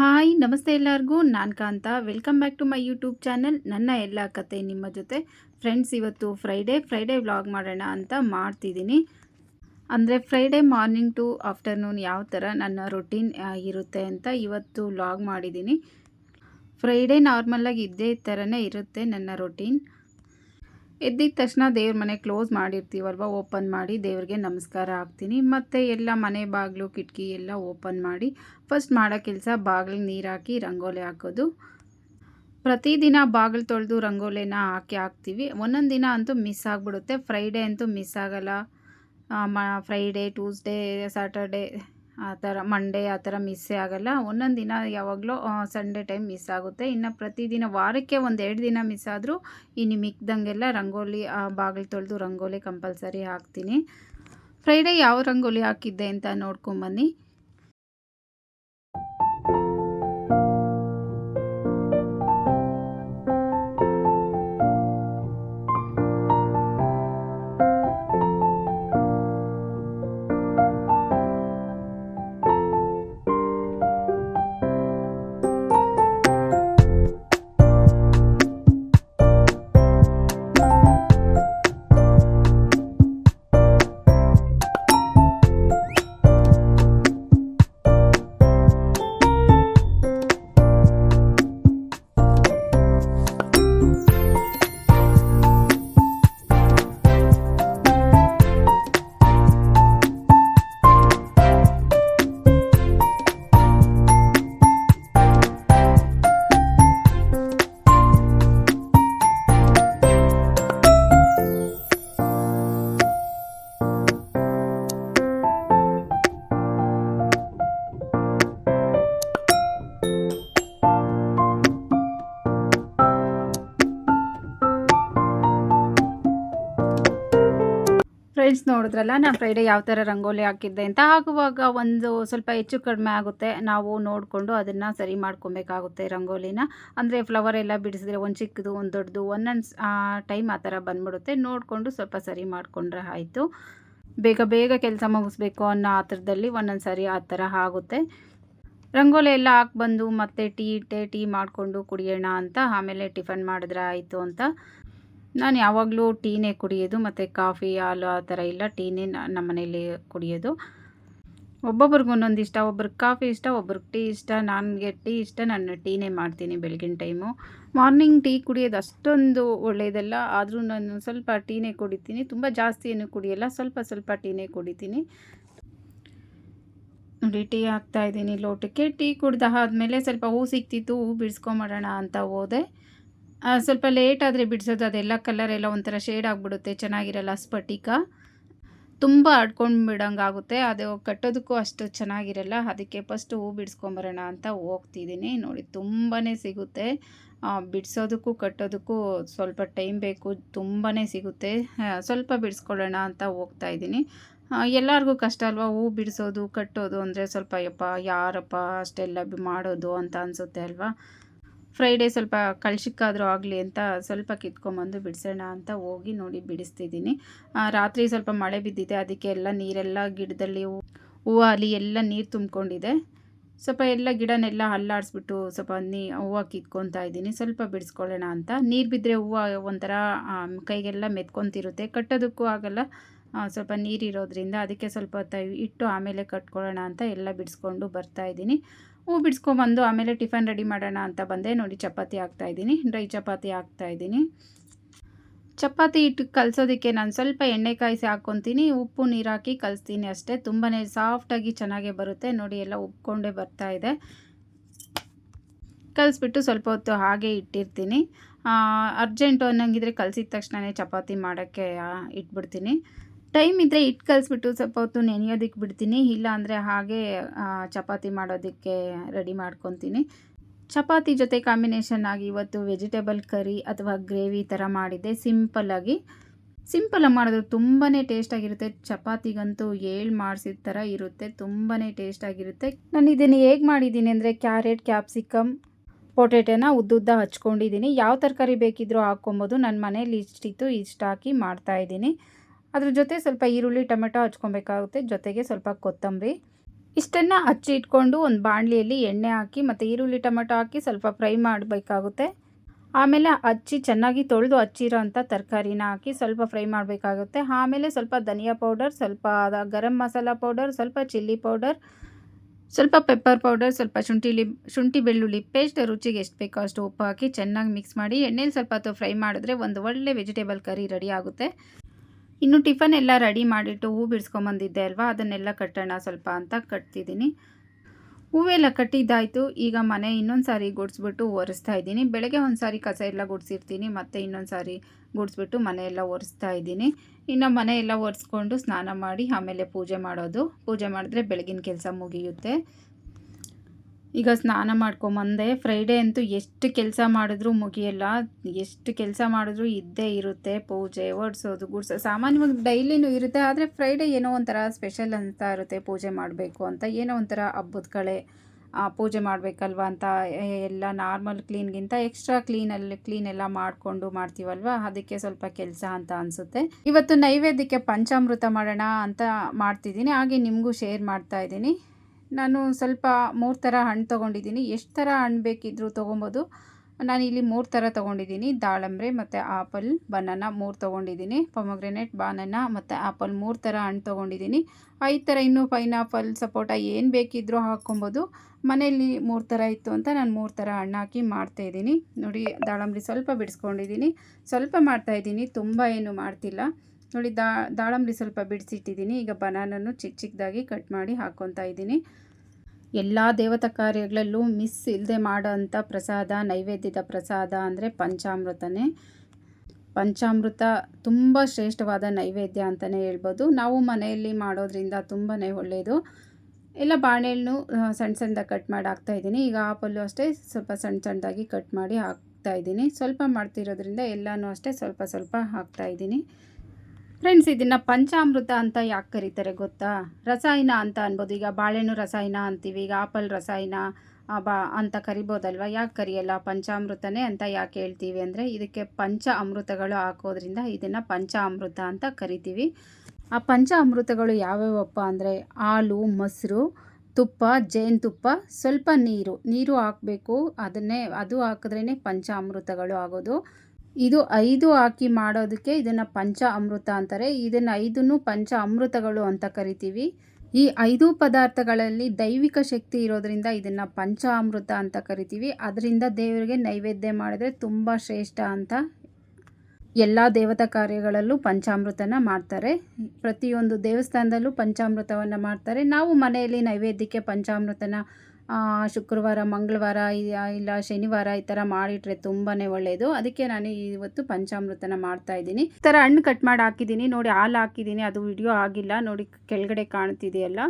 Hi, ನಮಸ್ತೆ ಎಲ್ಲರಿಗೂ. ನಾನು Kanta. Welcome back to my YouTube channel ನನ್ನ ಎಲ್ಲ ಕತೆ ನಿಮ್ಮ ಜೊತೆ. ಫ್ರೆಂಡ್ಸ್ ಇವತ್ತು ಫ್ರೈಡೇ ಫ್ರೈಡೇ ವ್ಲಾಗ್ ಮಾಡೋಣ ಅಂತ ಮಾಡ್ತಿದ್ದೀನಿ. ಅಂದರೆ ಫ್ರೈಡೇ ಮಾರ್ನಿಂಗ್ ಟು ಆಫ್ಟರ್ನೂನ್ ಯಾವ ಥರ ನನ್ನ ರೊಟೀನ್ ಇರುತ್ತೆ ಅಂತ ಇವತ್ತು ವ್ಲಾಗ್ ಮಾಡಿದ್ದೀನಿ. ಫ್ರೈಡೇ ನಾರ್ಮಲಾಗಿ ಇದ್ದೇ ಥರನೇ ಇರುತ್ತೆ ನನ್ನ ರೊಟೀನ್ ಎದ್ದಿದ ತಕ್ಷಣ ದೇವ್ರ ಮನೆ ಕ್ಲೋಸ್ ಮಾಡಿರ್ತೀವಲ್ವ, ಓಪನ್ ಮಾಡಿ ದೇವ್ರಿಗೆ ನಮಸ್ಕಾರ ಹಾಕ್ತೀನಿ. ಮತ್ತು ಎಲ್ಲ ಮನೆ ಬಾಗಿಲು, ಕಿಟಕಿ ಎಲ್ಲ ಓಪನ್ ಮಾಡಿ ಫಸ್ಟ್ ಮಾಡೋ ಕೆಲಸ ಬಾಗಿಲಿಗೆ ನೀರು ಹಾಕಿ ರಂಗೋಲಿ ಹಾಕೋದು. ಪ್ರತಿದಿನ ಬಾಗಿಲು ತೊಳೆದು ರಂಗೋಲಿನ ಹಾಕಿ ಹಾಕ್ತೀವಿ. ಒಂದೊಂದು ದಿನ ಅಂತೂ ಮಿಸ್ ಆಗಿಬಿಡುತ್ತೆ. ಫ್ರೈಡೇ ಅಂತೂ ಮಿಸ್ ಆಗೋಲ್ಲ. ಮ ಫ್ರೈಡೇ ಟ್ಯೂಸ್ಡೇ ಸಾಟರ್ಡೇ ಆ ಥರ ಮಂಡೇ ಆ ಥರ ಮಿಸ್ಸೇ ಆಗೋಲ್ಲ. ಒಂದೊಂದು ದಿನ ಯಾವಾಗಲೂ ಸಂಡೇ ಟೈಮ್ ಮಿಸ್ ಆಗುತ್ತೆ. ಇನ್ನು ಪ್ರತಿದಿನ ವಾರಕ್ಕೆ ಒಂದು ಎರಡು ದಿನ ಮಿಸ್ ಆದರೂ ಇನ್ನು ಮಿಕ್ದಂಗೆಲ್ಲ ರಂಗೋಲಿ ಬಾಗಿಲು ತೊಳೆದು ರಂಗೋಲಿ ಕಂಪಲ್ಸರಿ ಹಾಕ್ತೀನಿ. ಫ್ರೈಡೇ ಯಾವ ರಂಗೋಲಿ ಹಾಕಿದ್ದೆ ಅಂತ ನೋಡ್ಕೊಂಬನ್ನಿ ಫ್ರೆಂಡ್ಸ್ ನೋಡಿದ್ರಲ್ಲ, ನಾನು ಫ್ರೈಡೇ ಯಾವ ಥರ ರಂಗೋಲಿ ಹಾಕಿದ್ದೆ ಅಂತ. ಆಗುವಾಗ ಒಂದು ಸ್ವಲ್ಪ ಹೆಚ್ಚು ಕಡಿಮೆ ಆಗುತ್ತೆ. ನಾವು ನೋಡಿಕೊಂಡು ಅದನ್ನು ಸರಿ ಮಾಡ್ಕೊಬೇಕಾಗುತ್ತೆ ರಂಗೋಲಿನ. ಅಂದರೆ ಫ್ಲವರ್ ಎಲ್ಲ ಬಿಡಿಸಿದ್ರೆ ಒಂದು ಚಿಕ್ಕದು, ಒಂದು ದೊಡ್ಡದು, ಒಂದೊಂದು ಟೈಮ್ ಆ ಥರ ಬಂದ್ಬಿಡುತ್ತೆ. ನೋಡಿಕೊಂಡು ಸ್ವಲ್ಪ ಸರಿ ಮಾಡಿಕೊಂಡ್ರೆ ಆಯಿತು. ಬೇಗ ಬೇಗ ಕೆಲಸ ಮುಗಿಸ್ಬೇಕು ಅನ್ನೋ ಆ ಥರದಲ್ಲಿ ಒಂದೊಂದು ಸರಿ ಆ ಥರ ಆಗುತ್ತೆ. ರಂಗೋಲಿ ಎಲ್ಲ ಹಾಕಿ ಬಂದು ಮತ್ತೆ ಟೀ, ಟೇ, ಟೀ ಮಾಡಿಕೊಂಡು ಕುಡಿಯೋಣ ಅಂತ, ಆಮೇಲೆ ಟಿಫನ್ ಮಾಡಿದ್ರೆ ಆಯಿತು ಅಂತ. ನಾನು ಯಾವಾಗಲೂ ಟೀನೇ ಕುಡಿಯೋದು ಮತ್ತು ಕಾಫಿ, ಹಾಲು ಆ ಥರ ಇಲ್ಲ. ಟೀನೇ ನಮ್ಮ ಮನೆಯಲ್ಲಿ ಕುಡಿಯೋದು. ಒಬ್ಬೊಬ್ರಿಗೆ ಒಂದೊಂದು ಇಷ್ಟ, ಒಬ್ರಿಗೆ ಕಾಫಿ ಇಷ್ಟ, ಒಬ್ರಿಗೆ ಟೀ ಇಷ್ಟ. ನನಗೆ ಟೀ ಇಷ್ಟ, ನಾನು ಟೀನೇ ಮಾಡ್ತೀನಿ ಬೆಳಗಿನ ಟೈಮು. ಮಾರ್ನಿಂಗ್ ಟೀ ಕುಡಿಯೋದು ಅಷ್ಟೊಂದು ಒಳ್ಳೆಯದಲ್ಲ ಆದರೂ ನಾನು ಸ್ವಲ್ಪ ಟೀನೇ ಕುಡಿತೀನಿ. ತುಂಬ ಜಾಸ್ತಿ ಏನು ಕುಡಿಯೋಲ್ಲ. ಸ್ವಲ್ಪ ಸ್ವಲ್ಪ ಟೀನೇ ಕುಡಿತೀನಿ. ನೋಡಿ, ಟೀ ಹಾಕ್ತಾಯಿದ್ದೀನಿ ಲೋಟಕ್ಕೆ. ಟೀ ಕುಡ್ದಾದ್ಮೇಲೆ ಸ್ವಲ್ಪ ಹೂ ಸಿಕ್ತಿತ್ತು ಹೂ ಬಿಡಿಸ್ಕೊಂಬರೋಣ ಅಂತ ಹೋದೆ. ಸ್ವಲ್ಪ ಲೇಟ್ ಆದರೆ ಬಿಡಿಸೋದು, ಅದೆಲ್ಲ ಕಲರ್ ಎಲ್ಲ ಒಂಥರ ಶೇಡ್ ಆಗಿಬಿಡುತ್ತೆ, ಚೆನ್ನಾಗಿರಲ್ಲ ಸ್ಫಟಿಕ. ತುಂಬ ಆಡ್ಕೊಂಡು ಬಿಡೋಂಗಾಗುತ್ತೆ ಅದು ಕಟ್ಟೋದಕ್ಕೂ ಅಷ್ಟು ಚೆನ್ನಾಗಿರಲ್ಲ, ಅದಕ್ಕೆ ಫಸ್ಟ್ ಹೂ ಬಿಡಿಸ್ಕೊಂಬರೋಣ ಅಂತ ಹೋಗ್ತಿದ್ದೀನಿ. ನೋಡಿ ತುಂಬಾ ಸಿಗುತ್ತೆ. ಬಿಡಿಸೋದಕ್ಕೂ ಕಟ್ಟೋದಕ್ಕೂ ಸ್ವಲ್ಪ ಟೈಮ್ ಬೇಕು ತುಂಬಾ ಸಿಗುತ್ತೆ. ಸ್ವಲ್ಪ ಬಿಡಿಸ್ಕೊಳ್ಳೋಣ ಅಂತ ಹೋಗ್ತಾ ಇದ್ದೀನಿ. ಎಲ್ಲರಿಗೂ ಕಷ್ಟ ಅಲ್ವಾ, ಹೂ ಬಿಡಿಸೋದು, ಕಟ್ಟೋದು ಅಂದರೆ ಸ್ವಲ್ಪ ಯಪ್ಪ, ಯಾರಪ್ಪ ಅಷ್ಟೆಲ್ಲ ಮಾಡೋದು ಅಂತ ಅನಿಸುತ್ತೆ ಅಲ್ವಾ? ಫ್ರೈಡೇ ಸ್ವಲ್ಪ ಕಳ್ಸಿಕ್ಕಾದರೂ ಆಗಲಿ ಅಂತ ಸ್ವಲ್ಪ ಕಿತ್ಕೊಂಬಂದು ಬಿಡಿಸೋಣ ಅಂತ ಹೋಗಿ ನೋಡಿ ಬಿಡಿಸ್ತಿದ್ದೀನಿ. ರಾತ್ರಿ ಸ್ವಲ್ಪ ಮಳೆ ಬಿದ್ದಿದೆ. ಅದಕ್ಕೆ ಎಲ್ಲ ನೀರೆಲ್ಲ ಗಿಡದಲ್ಲಿ ಹೂವು ಅಲ್ಲಿ ಎಲ್ಲ ನೀರು ತುಂಬಿಕೊಂಡಿದೆ. ಸ್ವಲ್ಪ ಎಲ್ಲ ಗಿಡನೆಲ್ಲ ಅಲ್ಲಾಡಿಸ್ಬಿಟ್ಟು ಸ್ವಲ್ಪ ನೀ, ಹೂವು ಕಿತ್ಕೊತಾ ಇದ್ದೀನಿ. ಸ್ವಲ್ಪ ಬಿಡಿಸ್ಕೊಳ್ಳೋಣ ಅಂತ. ನೀರು ಬಿದ್ದರೆ ಹೂವು ಒಂಥರ ಕೈಗೆಲ್ಲ ಮೆತ್ಕೊತಿರುತ್ತೆ. ಕಟ್ಟೋದಕ್ಕೂ ಆಗಲ್ಲ. ಸ್ವಲ್ಪ ನೀರಿರೋದ್ರಿಂದ ಅದಕ್ಕೆ ಸ್ವಲ್ಪ ಹೊತ್ತು ಇಟ್ಟು ಆಮೇಲೆ ಕಟ್ಕೊಳ್ಳೋಣ ಅಂತ ಎಲ್ಲ ಬಿಡಿಸ್ಕೊಂಡು ಬರ್ತಾಯಿದ್ದೀನಿ ಹೂ ಬಿಡಿಸ್ಕೊಂಬಂದು ಆಮೇಲೆ ಟಿಫನ್ ರೆಡಿ ಮಾಡೋಣ ಅಂತ ಬಂದೆ. ನೋಡಿ, ಚಪಾತಿ ಹಾಕ್ತಾಯಿದ್ದೀನಿ ಡ್ರೈ ಚಪಾತಿ ಹಾಕ್ತಾಯಿದ್ದೀನಿ ಚಪಾತಿ ಇಟ್ಟು ಕಲಸೋದಕ್ಕೆ ನಾನು ಸ್ವಲ್ಪ ಎಣ್ಣೆ ಕಾಯಿಸಿ ಹಾಕ್ಕೊತೀನಿ. ಉಪ್ಪು ನೀರು ಹಾಕಿ ಕಲಿಸ್ತೀನಿ ಅಷ್ಟೇ. ತುಂಬಾ ಸಾಫ್ಟಾಗಿ ಚೆನ್ನಾಗೇ ಬರುತ್ತೆ. ನೋಡಿ, ಎಲ್ಲ ಉಪ್ಕೊಂಡೇ ಬರ್ತಾ ಇದೆ. ಕಲಿಸ್ಬಿಟ್ಟು ಸ್ವಲ್ಪ ಹೊತ್ತು ಹಾಗೆ ಇಟ್ಟಿರ್ತೀನಿ. ಅರ್ಜೆಂಟು ಅನ್ನಂಗಿದ್ರೆ ಕಲಸಿದ ತಕ್ಷಣವೇ ಚಪಾತಿ ಮಾಡೋಕ್ಕೆ ಇಟ್ಬಿಡ್ತೀನಿ. ಟೈಮ್ ಇದ್ದರೆ ಹಿಟ್ಟು ಕಲಿಸ್ಬಿಟ್ಟು ಸ್ವಲ್ಪ ಹೊತ್ತು ನೆನೆಯೋದಕ್ಕೆ ಬಿಡ್ತೀನಿ. ಇಲ್ಲ ಅಂದರೆ ಹಾಗೆ ಚಪಾತಿ ಮಾಡೋದಕ್ಕೆ ರೆಡಿ ಮಾಡ್ಕೊತೀನಿ. ಚಪಾತಿ ಜೊತೆ ಕಾಂಬಿನೇಷನ್ ಆಗಿ ಇವತ್ತು ವೆಜಿಟೇಬಲ್ ಕರಿ ಅಥವಾ ಗ್ರೇವಿ ಥರ ಮಾಡಿದ್ದೆ. ಸಿಂಪಲ್ಲಾಗಿ ಸಿಂಪಲಾಗಿ ಮಾಡೋದು ತುಂಬಾ ಟೇಸ್ಟಾಗಿರುತ್ತೆ ಚಪಾತಿಗಂತೂ ಏಳು ಮಾಡಿಸಿದ ಥರ ಇರುತ್ತೆ. ತುಂಬಾ ಟೇಸ್ಟಾಗಿರುತ್ತೆ ನಾನು ಇದನ್ನು ಹೇಗೆ ಮಾಡಿದ್ದೀನಿ ಅಂದರೆ ಕ್ಯಾರೆಟ್ ಕ್ಯಾಪ್ಸಿಕಮ್ ಪೊಟೇಟೋನ ಉದ್ದುದ್ದ ಹಚ್ಕೊಂಡಿದ್ದೀನಿ. ಯಾವ ತರಕಾರಿ ಬೇಕಿದ್ರೂ ಹಾಕ್ಕೊಬೋದು. ನನ್ನ ಮನೇಲಿ ಇಷ್ಟಿತ್ತು ಇಷ್ಟು ಹಾಕಿ ಮಾಡ್ತಾಯಿದ್ದೀನಿ ಅದ್ರ ಜೊತೆ ಸ್ವಲ್ಪ ಈರುಳ್ಳಿ, ಟೊಮೆಟೊ ಹಚ್ಕೊಬೇಕಾಗುತ್ತೆ. ಜೊತೆಗೆ ಸ್ವಲ್ಪ ಕೊತ್ತಂಬರಿ. ಇಷ್ಟನ್ನು ಹಚ್ಚಿ ಇಟ್ಕೊಂಡು ಒಂದು ಬಾಣಲಿಯಲ್ಲಿ ಎಣ್ಣೆ ಹಾಕಿ ಮತ್ತು ಈರುಳ್ಳಿ, ಟೊಮೆಟೊ ಹಾಕಿ ಸ್ವಲ್ಪ ಫ್ರೈ ಮಾಡಬೇಕಾಗುತ್ತೆ. ಆಮೇಲೆ ಹಚ್ಚಿ ಚೆನ್ನಾಗಿ ತೊಳೆದು ಹಚ್ಚಿರೋ ಅಂಥ ತರಕಾರಿನ ಹಾಕಿ ಸ್ವಲ್ಪ ಫ್ರೈ ಮಾಡಬೇಕಾಗುತ್ತೆ. ಆಮೇಲೆ ಸ್ವಲ್ಪ ಧನಿಯಾ ಪೌಡರ್, ಸ್ವಲ್ಪ ಗರಂ ಮಸಾಲ ಪೌಡರ್, ಸ್ವಲ್ಪ ಚಿಲ್ಲಿ ಪೌಡರ್, ಸ್ವಲ್ಪ ಪೆಪ್ಪರ್ ಪೌಡರ್, ಸ್ವಲ್ಪ ಶುಂಠಿಲಿ, ಶುಂಠಿ ಬೆಳ್ಳುಳ್ಳಿ ಪೇಸ್ಟ್ ರುಚಿಗೆ ಎಷ್ಟು ಬೇಕೋ ಅಷ್ಟು ಉಪ್ಪು ಹಾಕಿ ಚೆನ್ನಾಗಿ ಮಿಕ್ಸ್ ಮಾಡಿ ಎಣ್ಣೆಲಿ ಸ್ವಲ್ಪ ಹೊತ್ತು ಫ್ರೈ ಮಾಡಿದ್ರೆ ಒಂದು ಒಳ್ಳೆ ವೆಜಿಟೇಬಲ್ ಕರಿ ರೆಡಿ ಆಗುತ್ತೆ. ಇನ್ನು ಟಿಫನ್ ಎಲ್ಲ ರೆಡಿ ಮಾಡಿಟ್ಟು ಹೂ ಬಿಡಿಸ್ಕೊಂಬಂದಿದ್ದೆ ಅಲ್ವಾ? ಅದನ್ನೆಲ್ಲ ಕಟ್ಟೋಣ ಸ್ವಲ್ಪ ಅಂತ ಕಟ್ತಿದ್ದೀನಿ. ಹೂವೆಲ್ಲ ಕಟ್ಟಿದ್ದಾಯಿತು. ಈಗ ಮನೆ ಇನ್ನೊಂದು ಸಾರಿ ಗುಡಿಸ್ಬಿಟ್ಟು ಒರೆಸ್ತಾ ಇದ್ದೀನಿ. ಬೆಳಗ್ಗೆ ಒಂದು ಸಾರಿ ಕಸ ಎಲ್ಲ ಗುಡಿಸಿರ್ತೀನಿ. ಮತ್ತು ಇನ್ನೊಂದು ಸಾರಿ ಗುಡಿಸ್ಬಿಟ್ಟು ಮನೆಯೆಲ್ಲ ಒರೆಸ್ತಾ ಇದ್ದೀನಿ. ಇನ್ನು ಮನೆ ಎಲ್ಲ ಒರೆಸ್ಕೊಂಡು ಸ್ನಾನ ಮಾಡಿ ಆಮೇಲೆ ಪೂಜೆ ಮಾಡೋದು. ಪೂಜೆ ಮಾಡಿದ್ರೆ ಬೆಳಗಿನ ಕೆಲಸ ಮುಗಿಯುತ್ತೆ. ಈಗ ಸ್ನಾನ ಮಾಡ್ಕೊಂಬಂದೆ ಫ್ರೈಡೇ ಅಂತೂ ಎಷ್ಟು ಕೆಲಸ ಮಾಡಿದ್ರೂ ಮುಗಿಯಲ್ಲ. ಎಷ್ಟು ಕೆಲಸ ಮಾಡಿದ್ರೂ ಇದ್ದೇ ಇರುತ್ತೆ. ಪೂಜೆ ಒಡಿಸೋದು ಗುಡ್ಸೋದು ಸಾಮಾನ್ಯವಾಗಿ ಡೈಲಿನೂ ಇರುತ್ತೆ. ಆದರೆ ಫ್ರೈಡೇ ಏನೋ ಒಂಥರ ಸ್ಪೆಷಲ್ ಅಂತ ಇರುತ್ತೆ. ಪೂಜೆ ಮಾಡಬೇಕು ಅಂತ. ಏನೋ ಒಂಥರ ಹಬ್ಬದ ಕಳೆ ಪೂಜೆ ಮಾಡಬೇಕಲ್ವ ಅಂತ ಎಲ್ಲ ನಾರ್ಮಲ್ ಕ್ಲೀನ್ಗಿಂತ ಎಕ್ಸ್ಟ್ರಾ ಕ್ಲೀನಲ್ಲಿ ಕ್ಲೀನ್ ಎಲ್ಲ ಮಾಡಿಕೊಂಡು ಮಾಡ್ತೀವಲ್ವ? ಅದಕ್ಕೆ ಸ್ವಲ್ಪ ಕೆಲಸ ಅಂತ ಅನಿಸುತ್ತೆ. ಇವತ್ತು ನೈವೇದ್ಯಕ್ಕೆ ಪಂಚಾಮೃತ ಮಾಡೋಣ ಅಂತ ಮಾಡ್ತಿದ್ದೀನಿ. ಹಾಗೆ ನಿಮಗೂ ಶೇರ್ ಮಾಡ್ತಾ ಇದ್ದೀನಿ. ನಾನು ಸ್ವಲ್ಪ ಮೂರು ಥರ ಹಣ್ಣು ತೊಗೊಂಡಿದ್ದೀನಿ. ಎಷ್ಟು ಥರ ಹಣ್ಣು ಬೇಕಿದ್ದರೂ ತೊಗೊಬೋದು. ನಾನು ಇಲ್ಲಿ ಮೂರು ಥರ ತೊಗೊಂಡಿದ್ದೀನಿ. ದಾಳಂಬ್ರೆ ಮತ್ತು ಆಪಲ್, ಬನಾನ ಮೂರು ತೊಗೊಂಡಿದ್ದೀನಿ. ಪೊಮೊಗ್ರೆನೇಟ್, ಬಾನನ ಮತ್ತು ಆಪಲ್ ಮೂರು ಥರ ಹಣ್ಣು ತೊಗೊಂಡಿದ್ದೀನಿ. ಐದು ಥರ ಇನ್ನೂ ಪೈನಾಪಲ್, ಸಪೋಟ ಏನು ಬೇಕಿದ್ದರೂ ಹಾಕ್ಕೊಬೋದು. ಮನೆಯಲ್ಲಿ ಮೂರು ಥರ ಇತ್ತು ಅಂತ ನಾನು ಮೂರು ಥರ ಹಣ್ಣು ಹಾಕಿ ಮಾಡ್ತಾಯಿದ್ದೀನಿ ನೋಡಿ, ದಾಳಂಬ್ರಿ ಸ್ವಲ್ಪ ಬಿಡಿಸ್ಕೊಂಡಿದ್ದೀನಿ. ಸ್ವಲ್ಪ ಮಾಡ್ತಾಯಿದ್ದೀನಿ ತುಂಬ ಏನು ಮಾಡ್ತಿಲ್ಲ. ನೋಡಿ, ದಾ, ದಾಳಂಬರಿ ಸ್ವಲ್ಪ ಬಿಡಿಸಿಟ್ಟಿದ್ದೀನಿ. ಈಗ ಬನಾನನ್ನು ಚಿಕ್ಕ ಚಿಕ್ಕದಾಗಿ ಕಟ್ ಮಾಡಿ ಹಾಕ್ಕೊತಾ ಇದ್ದೀನಿ. ಎಲ್ಲ ದೇವತಾ ಕಾರ್ಯಗಳಲ್ಲೂ ಮಿಸ್ ಇಲ್ಲದೆ ಮಾಡೋ ಅಂಥ ಪ್ರಸಾದ, ನೈವೇದ್ಯದ ಪ್ರಸಾದ ಅಂದರೆ ಪಂಚಾಮೃತನೇ. ಪಂಚಾಮೃತ ತುಂಬ ಶ್ರೇಷ್ಠವಾದ ನೈವೇದ್ಯ ಅಂತಲೇ ಹೇಳ್ಬೋದು. ನಾವು ಮನೆಯಲ್ಲಿ ಮಾಡೋದ್ರಿಂದ ತುಂಬಾ ಒಳ್ಳೆಯದು ಎಲ್ಲ ಬಾಳೆಹಣ್ಣು ಸಣ್ಣ ಸಣ್ಣದಾಗಿ ಕಟ್ ಮಾಡಿ ಹಾಕ್ತಾಯಿದ್ದೀನಿ ಈಗ ಆಪಲ್ಲು ಅಷ್ಟೇ ಸ್ವಲ್ಪ ಸಣ್ಣ ಸಣ್ಣದಾಗಿ ಕಟ್ ಮಾಡಿ ಹಾಕ್ತಾಯಿದ್ದೀನಿ ಸ್ವಲ್ಪ ಮಾಡ್ತಿರೋದ್ರಿಂದ ಎಲ್ಲನೂ ಅಷ್ಟೇ ಸ್ವಲ್ಪ ಸ್ವಲ್ಪ ಹಾಕ್ತಾಯಿದ್ದೀನಿ ಫ್ರೆಂಡ್ಸ್ ಇದನ್ನು ಪಂಚಾಮೃತ ಅಂತ ಯಾಕೆ ಕರೀತಾರೆ ಗೊತ್ತಾ? ರಸಾಯನ ಅಂತ ಅನ್ಬೋದು. ಈಗ ಬಾಳೆಹಣ್ಣು ರಸಾಯನ ಅಂತೀವಿ. ಈಗ ಆಪಲ್ ರಸಾಯನ ಬಾ, ಅಂತ ಕರಿಬೋದಲ್ವ? ಯಾಕೆ ಕರಿಯಲ್ಲ ಪಂಚಾಮೃತನೇ ಅಂತ ಯಾಕೆ ಹೇಳ್ತೀವಿ ಅಂದರೆ, ಇದಕ್ಕೆ ಪಂಚ ಅಮೃತಗಳು ಹಾಕೋದ್ರಿಂದ ಇದನ್ನು ಪಂಚ ಅಮೃತ ಅಂತ ಕರಿತೀವಿ. ಆ ಪಂಚ ಅಮೃತಗಳು ಯಾವ್ಯಾವಪ್ಪ ಅಂದರೆ, ಹಾಲು, ಮೊಸರು, ತುಪ್ಪ, ಜೇನುತುಪ್ಪ, ಸ್ವಲ್ಪ ನೀರು. ನೀರು ಹಾಕಬೇಕು. ಅದನ್ನೇ, ಅದು ಹಾಕಿದ್ರೇ ಪಂಚ ಅಮೃತಗಳು ಆಗೋದು. ಇದು ಐದು ಹಾಕಿ ಮಾಡೋದಕ್ಕೆ ಇದನ್ನು ಪಂಚ ಅಮೃತ ಅಂತಾರೆ. ಇದನ್ನು ಐದನ್ನು ಪಂಚ ಅಮೃತಗಳು ಅಂತ ಕರಿತೀವಿ. ಈ ಐದು ಪದಾರ್ಥಗಳಲ್ಲಿ ದೈವಿಕ ಶಕ್ತಿ ಇರೋದರಿಂದ ಇದನ್ನು ಪಂಚ ಅಮೃತ ಅಂತ ಕರಿತೀವಿ. ಅದರಿಂದ ದೇವರಿಗೆ ನೈವೇದ್ಯ ಮಾಡಿದ್ರೆ ತುಂಬ ಶ್ರೇಷ್ಠ ಅಂತ ಎಲ್ಲ ದೇವತಾ ಕಾರ್ಯಗಳಲ್ಲೂ ಪಂಚಾಮೃತನ ಮಾಡ್ತಾರೆ. ಪ್ರತಿಯೊಂದು ದೇವಸ್ಥಾನದಲ್ಲೂ ಪಂಚಾಮೃತವನ್ನು ಮಾಡ್ತಾರೆ. ನಾವು ಮನೆಯಲ್ಲಿ ನೈವೇದ್ಯಕ್ಕೆ ಪಂಚಾಮೃತನ ಶುಕ್ರವಾರ, ಮಂಗಳವಾರ ಇಲ್ಲ, ಶನಿವಾರ ಈ ಥರ ಮಾಡಿಟ್ರೆ ತುಂಬಾ ಒಳ್ಳೆಯದು ಅದಕ್ಕೆ ನಾನು ಇವತ್ತು ಪಂಚಾಮೃತನ ಮಾಡ್ತಾ ಇದ್ದೀನಿ. ಈ ಥರ ಹಣ್ಣು ಕಟ್ ಮಾಡಿ ಹಾಕಿದ್ದೀನಿ. ನೋಡಿ, ಹಾಲು ಹಾಕಿದ್ದೀನಿ. ಅದು ವಿಡಿಯೋ ಆಗಿಲ್ಲ. ನೋಡಿ, ಕೆಳಗಡೆ ಕಾಣ್ತಿದೆಯಲ್ಲ.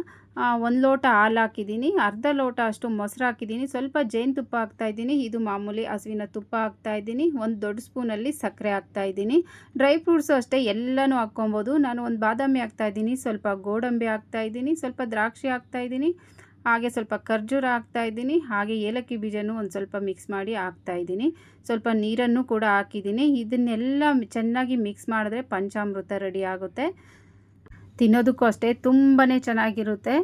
ಒಂದು ಲೋಟ ಹಾಲು ಹಾಕಿದ್ದೀನಿ. ಅರ್ಧ ಲೋಟ ಅಷ್ಟು ಮೊಸರು ಹಾಕಿದ್ದೀನಿ. ಸ್ವಲ್ಪ ಜೇನುತುಪ್ಪ ಹಾಕ್ತಾಯಿದ್ದೀನಿ ಇದು ಮಾಮೂಲಿ ಹಸುವಿನ ತುಪ್ಪ ಹಾಕ್ತಾಯಿದ್ದೀನಿ ಒಂದು ದೊಡ್ಡ ಸ್ಪೂನಲ್ಲಿ ಸಕ್ಕರೆ ಹಾಕ್ತಾಯಿದ್ದೀನಿ ಡ್ರೈ ಫ್ರೂಟ್ಸು ಅಷ್ಟೇ, ಎಲ್ಲನೂ ಹಾಕ್ಕೊಬೋದು. ನಾನು ಒಂದು ಬಾದಾಮಿ ಹಾಕ್ತಾಯಿದ್ದೀನಿ ಸ್ವಲ್ಪ ಗೋಡಂಬಿ ಹಾಕ್ತಾಯಿದ್ದೀನಿ ಸ್ವಲ್ಪ ದ್ರಾಕ್ಷಿ ಹಾಕ್ತಾಯಿದ್ದೀನಿ ಹಾಗೆ ಸ್ವಲ್ಪ ಖರ್ಜೂರ ಇದ್ದೀನಿ. ಹಾಗೆ ಏಲಕ್ಕಿ ಬೀಜನೂ ಒಂದು ಸ್ವಲ್ಪ ಮಿಕ್ಸ್ ಮಾಡಿ ಇದ್ದೀನಿ. ಸ್ವಲ್ಪ ನೀರನ್ನು ಕೂಡ ಹಾಕಿದ್ದೀನಿ. ಇದನ್ನೆಲ್ಲ ಚೆನ್ನಾಗಿ ಮಿಕ್ಸ್ ಮಾಡಿದ್ರೆ ಪಂಚಾಮೃತ ರೆಡಿ ಆಗುತ್ತೆ. ತಿನ್ನೋದಕ್ಕೂ ಅಷ್ಟೇ ತುಂಬಾ ಚೆನ್ನಾಗಿರುತ್ತೆ.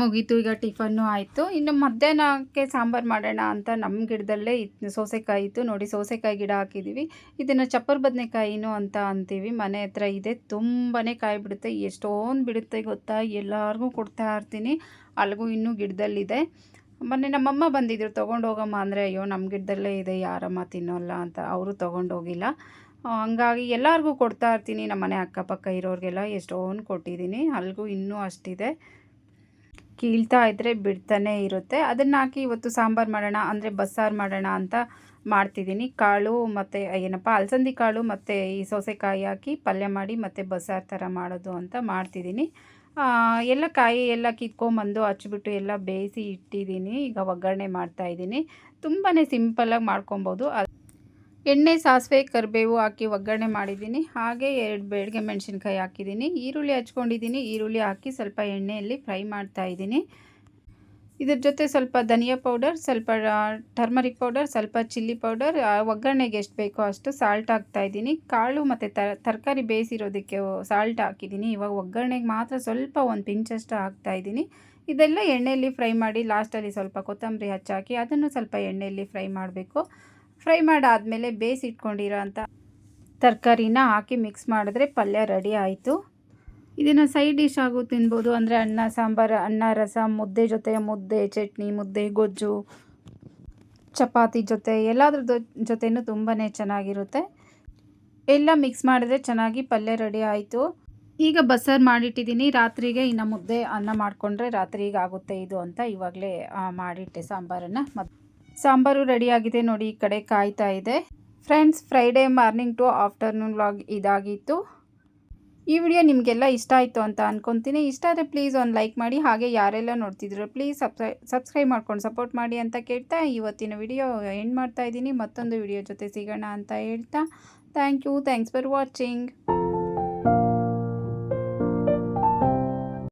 ಮುಗೀತು, ಈಗ ಟಿಫನ್ನು ಆಯಿತು. ಇನ್ನು ಮಧ್ಯಾಹ್ನಕ್ಕೆ ಸಾಂಬಾರು ಮಾಡೋಣ ಅಂತ ನಮ್ಮ ಗಿಡದಲ್ಲೇ ಇತ್ತು, ಸೋಸೆಕಾಯಿ ಇತ್ತು. ನೋಡಿ, ಸೋಸೆಕಾಯಿ ಗಿಡ ಹಾಕಿದ್ದೀವಿ ಇದನ್ನು ಚಪ್ಪರ್ ಬದನೆಕಾಯಿನೂ ಅಂತ ಅಂತೀವಿ. ಮನೆ ಹತ್ರ ಇದೆ ತುಂಬಾ ಕಾಯಿ ಬಿಡುತ್ತೆ ಎಷ್ಟೊಂದು ಬಿಡುತ್ತೆ ಗೊತ್ತಾ? ಎಲ್ಲರಿಗೂ ಕೊಡ್ತಾ ಇರ್ತೀನಿ. ಅಲ್ಲಿಗೂ ಇನ್ನೂ ಗಿಡದಲ್ಲಿದೆ. ಮೊನ್ನೆ ನಮ್ಮಮ್ಮ ಬಂದಿದ್ರು ತೊಗೊಂಡು ಹೋಗಮ್ಮ ಅಂದರೆ, ಅಯ್ಯೋ, ನಮ್ಮ ಗಿಡದಲ್ಲೇ ಇದೆ, ಯಾರಮ್ಮ ತಿನ್ನೋಲ್ಲ ಅಂತ. ಅವರು ತೊಗೊಂಡೋಗಿಲ್ಲ. ಹಂಗಾಗಿ ಎಲ್ಲರಿಗೂ ಕೊಡ್ತಾ ಇರ್ತೀನಿ. ನಮ್ಮ ಮನೆ ಅಕ್ಕಪಕ್ಕ ಇರೋರಿಗೆಲ್ಲ ಎಷ್ಟೊಂದು ಕೊಟ್ಟಿದ್ದೀನಿ. ಅಲ್ಲಿಗೂ ಇನ್ನೂ ಅಷ್ಟಿದೆ. ಕೀಳ್ತಾ ಇದ್ದರೆ ಬಿಡ್ತಾನೆ ಇರುತ್ತೆ. ಅದನ್ನು ಹಾಕಿ ಇವತ್ತು ಸಾಂಬಾರು ಮಾಡೋಣ, ಅಂದರೆ ಬಸ್ಸಾರು ಮಾಡೋಣ ಅಂತ ಮಾಡ್ತಿದ್ದೀನಿ. ಕಾಳು ಮತ್ತು ಏನಪ್ಪ, ಅಲಸಂದಿ ಕಾಳು ಮತ್ತು ಈ ಸೌಸೆಕಾಯಿ ಹಾಕಿ ಪಲ್ಯ ಮಾಡಿ ಮತ್ತು ಬಸ್ಸಾರು ಥರ ಮಾಡೋದು ಅಂತ ಮಾಡ್ತಿದ್ದೀನಿ. ಎಲ್ಲ ಕಾಯಿ ಎಲ್ಲ ಕಿತ್ಕೊಂಬಂದು ಹಚ್ಚಿಬಿಟ್ಟು ಎಲ್ಲ ಬೇಯಿಸಿ ಇಟ್ಟಿದ್ದೀನಿ. ಈಗ ಒಗ್ಗರಣೆ ಮಾಡ್ತಾಯಿದ್ದೀನಿ ತುಂಬಾ ಸಿಂಪಲ್ಲಾಗಿ ಮಾಡ್ಕೊಬೋದು. ಎಣ್ಣೆ, ಸಾಸಿವೆ, ಕರಿಬೇವು ಹಾಕಿ ಒಗ್ಗರಣೆ ಮಾಡಿದ್ದೀನಿ. ಹಾಗೆ ಎರಡು ಬೇಡಿಗೆ ಮೆಣಸಿನ್ಕಾಯಿ ಹಾಕಿದ್ದೀನಿ. ಈರುಳ್ಳಿ ಹಚ್ಕೊಂಡಿದ್ದೀನಿ. ಈರುಳ್ಳಿ ಹಾಕಿ ಸ್ವಲ್ಪ ಎಣ್ಣೆಯಲ್ಲಿ ಫ್ರೈ ಮಾಡ್ತಾ ಇದ್ದೀನಿ. ಇದ್ರ ಜೊತೆ ಸ್ವಲ್ಪ ಧನಿಯಾ ಪೌಡರ್, ಸ್ವಲ್ಪ ಟರ್ಮರಿಕ್ ಪೌಡರ್, ಸ್ವಲ್ಪ ಚಿಲ್ಲಿ ಪೌಡರ್ ಒಗ್ಗರಣೆಗೆ ಎಷ್ಟು ಬೇಕೋ ಅಷ್ಟು ಸಾಲ್ಟ್ ಹಾಕ್ತಾ ಇದ್ದೀನಿ. ಕಾಳು ಮತ್ತು ತರಕಾರಿ ಬೇಯಿಸಿರೋದಕ್ಕೆ ಸಾಲ್ಟ್ ಹಾಕಿದ್ದೀನಿ. ಇವಾಗ ಒಗ್ಗರಣೆಗೆ ಮಾತ್ರ ಸ್ವಲ್ಪ ಒಂದು ಪಿಂಚಷ್ಟು ಹಾಕ್ತಾ ಇದ್ದೀನಿ. ಇದೆಲ್ಲ ಎಣ್ಣೆಯಲ್ಲಿ ಫ್ರೈ ಮಾಡಿ ಲಾಸ್ಟಲ್ಲಿ ಸ್ವಲ್ಪ ಕೊತ್ತಂಬರಿ ಹಚ್ಚಾಕಿ ಅದನ್ನು ಸ್ವಲ್ಪ ಎಣ್ಣೆಯಲ್ಲಿ ಫ್ರೈ ಮಾಡಬೇಕು. ಫ್ರೈ ಮಾಡಾದಮೇಲೆ ಅಂಥ ತರಕಾರಿನ ಹಾಕಿ ಮಿಕ್ಸ್ ಮಾಡಿದ್ರೆ ಪಲ್ಯ ರೆಡಿ ಆಯಿತು. ಇದನ್ನು ಸೈಡ್ ಡಿಶ್ ಆಗು ತಿನ್ಬೋದು. ಅಂದರೆ ಅನ್ನ, ಸಾಂಬಾರು, ಅನ್ನ, ರಸ, ಮುದ್ದೆ ಜೊತೆ ಮುದ್ದೆ, ಚಟ್ನಿ, ಮುದ್ದೆ, ಗೊಜ್ಜು, ಚಪಾತಿ ಜೊತೆ ಎಲ್ಲದ್ರ ಜೊತೆನೂ ತುಂಬಾ ಚೆನ್ನಾಗಿರುತ್ತೆ. ಎಲ್ಲ ಮಿಕ್ಸ್ ಮಾಡಿದ್ರೆ ಚೆನ್ನಾಗಿ ಪಲ್ಯ ರೆಡಿ ಆಯಿತು. ಈಗ ಬಸ್ಸಾರು ಮಾಡಿಟ್ಟಿದ್ದೀನಿ ರಾತ್ರಿಗೆ ಇನ್ನು ಮುದ್ದೆ ಅನ್ನ ಮಾಡಿಕೊಂಡ್ರೆ ರಾತ್ರಿಗೆ ಆಗುತ್ತೆ ಇದು ಅಂತ ಇವಾಗಲೇ ಮಾಡಿಟ್ಟೆ ಸಾಂಬಾರನ್ನು. ಮತ್ತು ಸಾಂಬಾರು ರೆಡಿಯಾಗಿದೆ ನೋಡಿ, ಈ ಕಡೆ ಕಾಯ್ತಾ ಇದೆ. Friends Friday morning to afternoon vlog ಇದಾಗಿತ್ತು. ಈ ವಿಡಿಯೋ ನಿಮಗೆಲ್ಲ ಇಷ್ಟ ಆಯಿತು ಅಂತ ಅನ್ಕೊತೀನಿ. ಇಷ್ಟ ಆದರೆ ಪ್ಲೀಸ್ ಒಂದು ಲೈಕ್ ಮಾಡಿ, ಹಾಗೆ ಯಾರೆಲ್ಲ ನೋಡ್ತಿದ್ರು ಪ್ಲೀಸ್ ಸಬ್ಸ್ಕ್ರೈ ಸಬ್ಸ್ಕ್ರೈಬ್ ಮಾಡ್ಕೊಂಡು ಸಪೋರ್ಟ್ ಮಾಡಿ ಅಂತ ಕೇಳ್ತಾ ಇವತ್ತಿನ ವಿಡಿಯೋ ಎಂಡ್ ಮಾಡ್ತಾ ಇದ್ದೀನಿ. ಮತ್ತೊಂದು ವಿಡಿಯೋ ಜೊತೆ ಸಿಗೋಣ ಅಂತ ಹೇಳ್ತಾ thank you thanks for watching